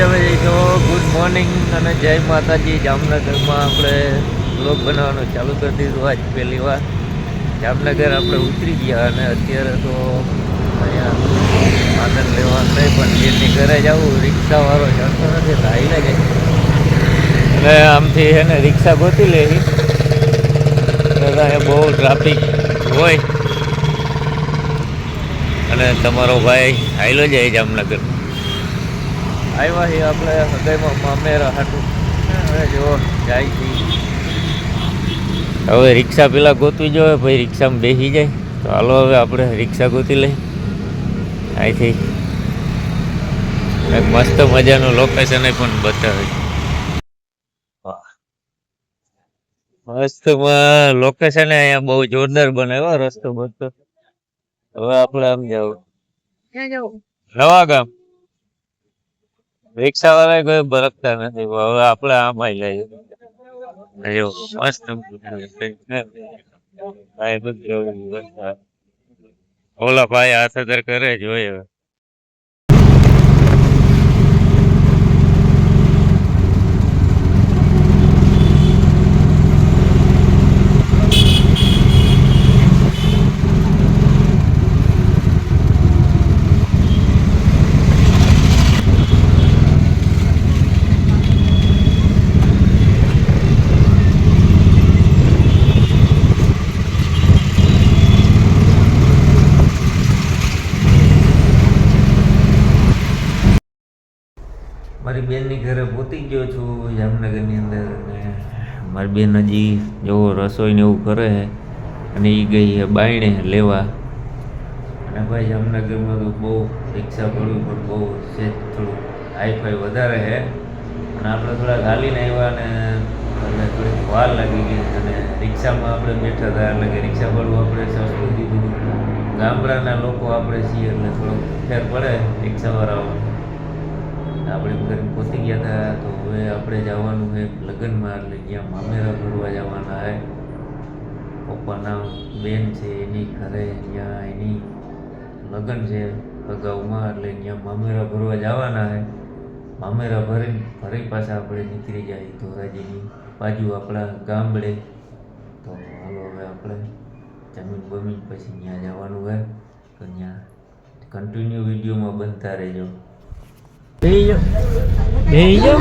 પંજાબી તો good morning અને જય માતાજી. જામનગરમાં આપણે બ્લોગ બનાવવાનું ચાલુ કરી દીધું આજ પહેલી વાર. જામનગર આપણે ઉતરી ગયા અને અત્યારે તો અહીંયા આનંદ લેવા નહીં, પણ જેની ઘરે જવું, રિક્ષાવાળો જાણતો નથી, તો આવી જાય અને આમથી એને રિક્ષા ગોતી લે અહીંયા બહુ ટ્રાફિક હોય. અને તમારો ભાઈ હાઈલો જાય જામનગર આવ્યા છીએ આપણે હૃદયમાં મામેરા હાટું. હવે જુઓ જાય છે હવે રિક્ષા પેલા ગોતવી જોઈએ પછી રિક્ષામાં બેસી જાય. તો હાલો હવે આપણે રિક્ષા ગોતી લઈ અહીંથી. એક મસ્ત મજાનું લોકેશન પણ બતાવે. મસ્તમાં લોકેશન અહીંયા બહુ જોરદાર બનાવ્યો રસ્તો બસ્તો હવે આપણે આમ જવું? નવા ગામ. રિક્ષા વાળા કોઈ ભરકતા નથી, હવે આપણે આમ આવી જઈએ મસ્ત ઓલા ભાઈ હાથ અધર કરે જોઈએ મારી બેનની ઘરે પહોંચી ગયો છું, જામનગરની અંદર અને મારી બેન હજી જેવો રસોઈ ને એવું કરે અને એ ગઈ બાયણે લેવા. અને ભાઈ જામનગરમાં તો બહુ રિક્ષા પડવી પણ બહુ છે, થોડું હાઈફાઈ વધારે છે. અને આપણે થોડા ગાલીને આવ્યા ને એટલે થોડીક વાર લાગી ગઈ અને રિક્ષામાં આપણે બેઠા હતા, એટલે કે રિક્ષા પડવું આપણે સસ્તું દીધું ગામડાના લોકો આપણે છીએ, એટલે થોડોક ફેર પડે રિક્ષાવાળાઓ. આપણે ઘરે પહોંચી ગયા હતા તો હવે આપણે જવાનું છે લગ્નમાં, એટલે ત્યાં મામેરા ભરવા જવાના હે પપ્પાના બેન છે, એની ઘરે ત્યાં એની લગ્ન છે અગાઉમાં, એટલે ત્યાં મામેરા ભરવા જવાના હે મામેરા ભરી ભરી પાછા આપણે નીકળી જાય ધોરાજીની બાજુ આપણા ગામડે. તો હાલો હવે આપણે જમીન બમીન પછી ત્યાં જવાનું હોય તો ત્યાં કન્ટિન્યુ વિડીયોમાં બનતા રહેજો. બેહી જાઓ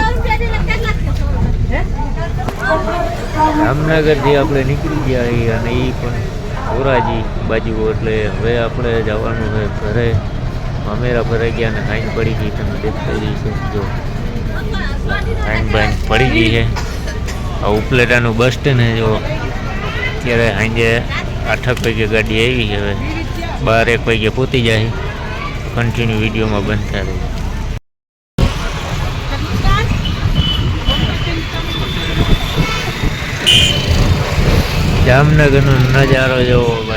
જામનગરથી આપણે નીકળી ગયા અને એ પણ ધોરાજી બાજુ, એટલે હવે આપણે જવાનું છે ઘરે. અમેરા ભરાઈ ગયા અને ખાઈન પડી ગઈ તમે દેખાઈ છે. જો ખાઈન બાઈન પડી ગઈ છે. આ ઉપલેટાનું બસ સ્ટેન્ડ જો. અત્યારે સાંજે આઠક વાગે ગાડી આવી હવે. બાર એક વાગે પહોંચી જાય. કન્ટિન્યુ વિડીયોમાં બનતા રહે જામનગરનો નજારો જોવો.